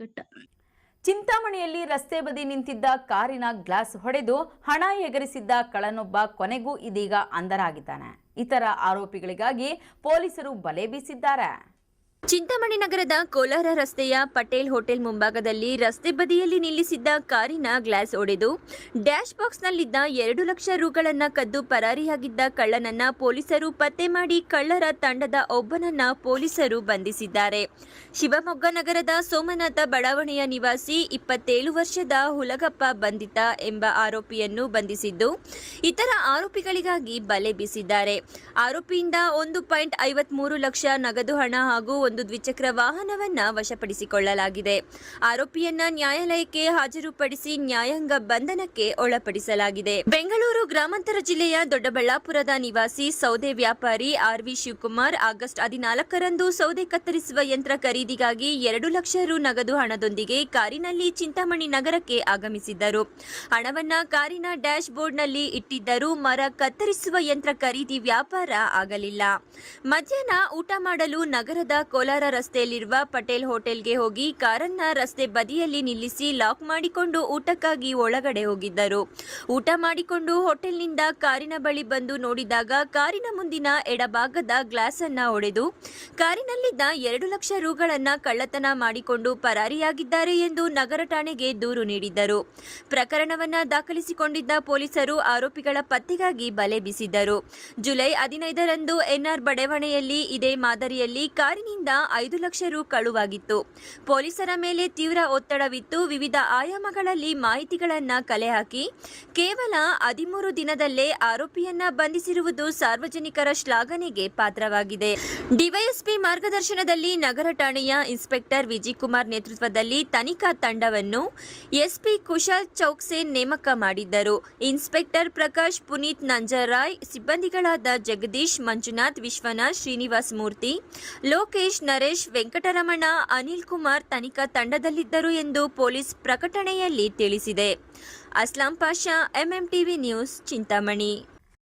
ಘಟ್ಟ ಚಿಂತಾಮಣಿಯಲ್ಲಿ ರಸ್ತೆ ಬದಿ ನಿಂತಿದ್ದ ಕಾರಿನ ಗ್ಲಾಸ್ ಹೊಡೆದು ಹಣ ಎಗರಿಸಿದ್ದ ಕಳನೊಬ್ಬ ಕೊನೆಗೂ ಇದೀಗ ಅಂಧರಾಗಿದ್ದಾನೆ. ಇತರ ಆರೋಪಿಗಳಿಗಾಗಿ ಪೊಲೀಸರು ಬಲೆ ಬೀಸಿದ್ದಾರೆ. ಚಿಂತಾಮಣಿ ನಗರದ ಕೋಲಾರ ರಸ್ತೆಯ ಪಟೇಲ್ ಹೋಟೆಲ್ ಮುಂಭಾಗದಲ್ಲಿ ರಸ್ತೆ ಬದಿಯಲ್ಲಿ ನಿಲ್ಲಿಸಿದ್ದ ಕಾರಿನ ಗ್ಲಾಸ್ ಒಡೆದು ಡ್ಯಾಶ್ ಬಾಕ್ಸ್ನಲ್ಲಿದ್ದ ಎರಡು ಲಕ್ಷ ರುಗಳನ್ನ ಕದ್ದು ಪರಾರಿಯಾಗಿದ್ದ ಕಳ್ಳನನ್ನ ಪೊಲೀಸರು ಪತ್ತೆ ಮಾಡಿ ಕಳ್ಳರ ತಂಡದ ಒಬ್ಬನನ್ನ ಪೊಲೀಸರು ಬಂಧಿಸಿದ್ದಾರೆ. ಶಿವಮೊಗ್ಗ ನಗರದ ಸೋಮನಾಥ ಬಡಾವಣೆಯ ನಿವಾಸಿ ಇಪ್ಪತ್ತೇಳು ವರ್ಷದ ಹುಲಗಪ್ಪ ಬಂಧಿತ ಎಂಬ ಆರೋಪಿಯನ್ನು ಬಂಧಿಸಿದ್ದು ಇತರ ಆರೋಪಿಗಳಿಗಾಗಿ ಬಲೆ ಬೀಸಿದ್ದಾರೆ. ಆರೋಪಿಯಿಂದ ಒಂದು ಪಾಯಿಂಟ್ ಐವತ್ಮೂರು ಲಕ್ಷ ನಗದು ಹಣ ಹಾಗೂ ಒಂದು ದ್ವಿಚಕ್ರ ವಾಹನವನ್ನ ವಶಪಡಿಸಿಕೊಳ್ಳಲಾಗಿದೆ. ಆರೋಪಿಯನ್ನ ನ್ಯಾಯಾಲಯಕ್ಕೆ ಹಾಜರುಪಡಿಸಿ ನ್ಯಾಯಾಂಗ ಬಂಧನಕ್ಕೆ ಒಳಪಡಿಸಲಾಗಿದೆ. ಬೆಂಗಳೂರು ಗ್ರಾಮಾಂತರ ಜಿಲ್ಲೆಯ ದೊಡ್ಡಬಳ್ಳಾಪುರದ ನಿವಾಸಿ ಸೌದೆ ವ್ಯಾಪಾರಿ ಆರ್ ವಿ ಶಿವಕುಮಾರ್ ಆಗಸ್ಟ್ ಹದಿನಾಲ್ಕರಂದು ಸೌದೆ ಕತ್ತರಿಸುವ ಯಂತ್ರ ಖರೀದಿಗಾಗಿ ಎರಡು ಲಕ್ಷ ರು ನಗದು ಹಣದೊಂದಿಗೆ ಕಾರಿನಲ್ಲಿ ಚಿಂತಾಮಣಿ ನಗರಕ್ಕೆ ಆಗಮಿಸಿದ್ದರು. ಹಣವನ್ನ ಕಾರಿನ ಡ್ಯಾಶ್ ಬೋರ್ಡ್ನಲ್ಲಿ ಇಟ್ಟಿದ್ದರೂ ಮರ ಕತ್ತರಿಸುವ ಯಂತ್ರ ಖರೀದಿ ವ್ಯಾಪಾರ ಆಗಲಿಲ್ಲ. ಮಧ್ಯಾಹ್ನ ಊಟ ಮಾಡಲು ನಗರದ ಕೋಲಾರ ರಸ್ತೆಯಲ್ಲಿರುವ ಪಟೇಲ್ ಹೋಟೆಲ್ಗೆ ಹೋಗಿ ಕಾರನ್ನ ರಸ್ತೆ ಬದಿಯಲ್ಲಿ ನಿಲ್ಲಿಸಿ ಲಾಕ್ ಮಾಡಿಕೊಂಡು ಊಟಕ್ಕಾಗಿ ಒಳಗಡೆ ಹೋಗಿದ್ದರು. ಊಟ ಮಾಡಿಕೊಂಡು ಹೋಟೆಲ್ನಿಂದ ಕಾರಿನ ಬಳಿ ಬಂದು ನೋಡಿದಾಗ ಕಾರಿನ ಮುಂದಿನ ಎಡಭಾಗದ ಗ್ಲಾಸ್ ಅನ್ನ ಒಡೆದು, ಕಾರಿನಲ್ಲಿದ್ದ ಎರಡು ಲಕ್ಷ ರುಗಳನ್ನ ಕಳ್ಳತನ ಮಾಡಿಕೊಂಡು ಪರಾರಿಯಾಗಿದ್ದಾರೆ ಎಂದು ನಗರ ಠಾಣೆಗೆ ದೂರು ನೀಡಿದ್ದರು. ಪ್ರಕರಣವನ್ನ ದಾಖಲಿಸಿಕೊಂಡಿದ್ದ ಪೊಲೀಸರು ಆರೋಪಿಗಳ ಪತ್ತೆಗಾಗಿ ಬಲೆ ಬೀಸಿದ್ದರು. ಜುಲೈ ಹದಿನೈದರಂದು ಎನ್ಆರ್ ಬಡಾವಣೆಯಲ್ಲಿ ಇದೇ ಮಾದರಿಯಲ್ಲಿ ಕಾರಿನಿಂದ ಐದು ಲಕ್ಷ ರು ಕಳುವಾಗಿತ್ತು. ಪೊಲೀಸರ ಮೇಲೆ ತೀವ್ರ ಒತ್ತಡವಿತ್ತು. ವಿವಿಧ ಆಯಾಮಗಳಲ್ಲಿ ಮಾಹಿತಿಗಳನ್ನ ಕಲೆ ಹಾಕಿ ಕೇವಲ ಹದಿಮೂರು ದಿನದಲ್ಲೇ ಆರೋಪಿಯನ್ನ ಬಂಧಿಸಿರುವುದು ಸಾರ್ವಜನಿಕರ ಶ್ಲಾಘನೆಗೆ ಪಾತ್ರವಾಗಿದೆ. ಡಿವೈಎಸ್ಪಿ ಮಾರ್ಗದರ್ಶನದಲ್ಲಿ ನಗರ ಠಾಣೆಯ ಇನ್ಸ್ಪೆಕ್ಟರ್ ವಿಜಯ್ ಕುಮಾರ್ ನೇತೃತ್ವದಲ್ಲಿ ತನಿಖಾ ತಂಡವನ್ನು ಎಸ್ಪಿ ಕುಶಲ್ ಚೌಕ್ಸೆ ನೇಮಕ ಮಾಡಿದ್ದರು. ಇನ್ಸ್ಪೆಕ್ಟರ್ ಪ್ರಕಾಶ್, ಪುನೀತ್ ನಂಜರಾಯ್, ಸಿಬ್ಬಂದಿಗಳಾದ ಜಗದೀಶ್, ಮಂಜುನಾಥ್, ವಿಶ್ವನಾಥ್, ಶ್ರೀನಿವಾಸ್ ಮೂರ್ತಿ, ಲೋಕೇಶ್ ನರೇಶ್, ವೆಂಕಟರಮಣ, ಅನಿಲ್ ಕುಮಾರ್ ತನಿಖಾ ತಂಡದಲ್ಲಿದ್ದರು ಎಂದು ಪೊಲೀಸ್ ಪ್ರಕಟಣೆಯಲ್ಲಿ ತಿಳಿಸಿದೆ. Aslam Pasha, MMTV news, Chintamani.